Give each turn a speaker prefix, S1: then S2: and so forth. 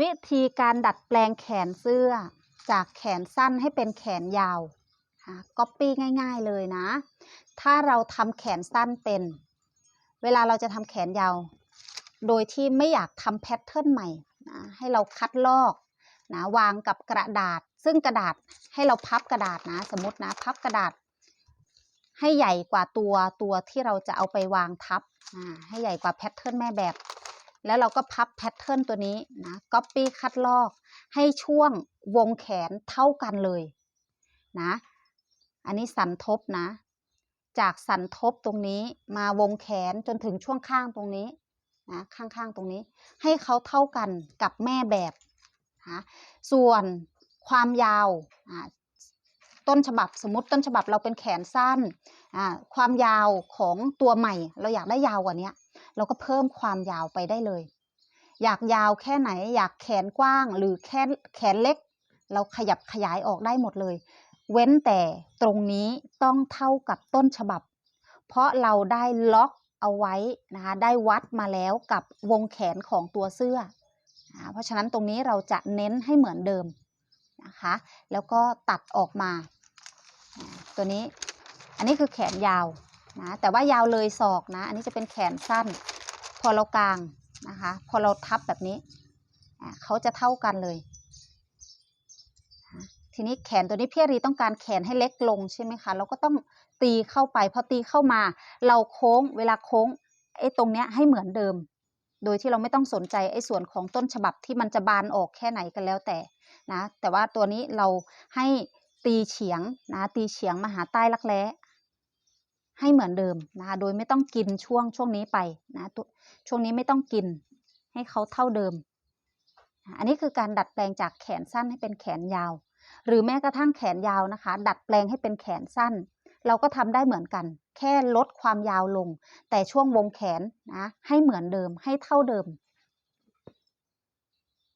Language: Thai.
S1: วิธีการดัดแปลงแขนเสื้อ จากแขนสั้นให้เป็นแขนยาวก๊อปปี้ง่าย ๆเลยนะ ถ้าเราทำแขนสั้นเป็น เวลาเราจะทำแขนยาว โดยที่ไม่อยากทำแพทเทิร์นใหม่นะให้เราคัดลอกนะวางกับกระดาษ ซึ่งกระดาษให้เราพับกระดาษนะ สมมตินะพับกระดาษ ให้ใหญ่กว่าตัวตัวที่เราจะเอาไปวางทับให้ใหญ่กว่าแพทเทิร์นแม่แบบ แล้วเราก็พับแพทเทิร์นตัวนี้นะก๊อปปี้คัดลอก ให้ช่วงวงแขนเท่ากันเลยนะ อันนี้สันทบนะ จากสันทบตรงนี้มาวงแขนจนถึงช่วงข้างตรงนี้นะข้างๆตรงนี้ ให้เขาเท่ากันกับแม่แบบนะส่วนความยาวต้นฉบับสมมติต้นฉบับเราเป็นแขนสั้น ความยาวของตัวใหม่ เราอยากได้ยาวกว่านี้ เราก็เพิ่มความยาวไปได้เลย อยากยาวแค่ไหน อยากแขนกว้างหรือแค่แขนเล็ก เราขยับขยายออกได้หมดเลย เว้นแต่ตรงนี้ต้องเท่ากับต้นฉบับ เพราะเราได้ล็อกเอาไว้นะคะได้วัดมาแล้วกับวงแขนของตัวเสื้อ เพราะฉะนั้นตรงนี้เราจะเน้นให้เหมือนเดิมนะคะ แล้วก็ตัดออกมา ตัวนี้ อันนี้คือแขนยาว นะแต่ว่ายาวเลยศอกนะ อันนี้จะเป็นแขนสั้น พอเรากลางนะคะ พอเราทับแบบนี้เขาจะเท่ากันเลย ทีนี้แขนตัวนี้พี่รีต้องการแขนให้เล็กลงใช่ไหมคะ เราก็ต้องตีเข้าไป พอตีเข้ามา เราโค้งเวลาโค้งไอ้ตรงเนี้ยให้เหมือนเดิม โดยที่เราไม่ต้องสนใจไอ้ส่วนของต้นฉบับที่มันจะบานออกแค่ไหนกันแล้วแต่นะ แต่ว่าตัวนี้เราให้ตีเฉียงนะตีเฉียงมาหาใต้รักแร้ ให้เหมือนเดิมนะคะโดยไม่ต้องกินช่วงช่วงนี้ไปนะช่วงนี้ไม่ต้องกินให้เขาเท่าเดิม อันนี้คือการดัดแปลงจากแขนสั้นให้เป็นแขนยาว หรือแม้กระทั่งแขนยาวนะคะ ดัดแปลงให้เป็นแขนสั้น เราก็ทำได้เหมือนกัน แค่ลดความยาวลง แต่ช่วงวงแขนนะให้เหมือนเดิมให้เท่าเดิม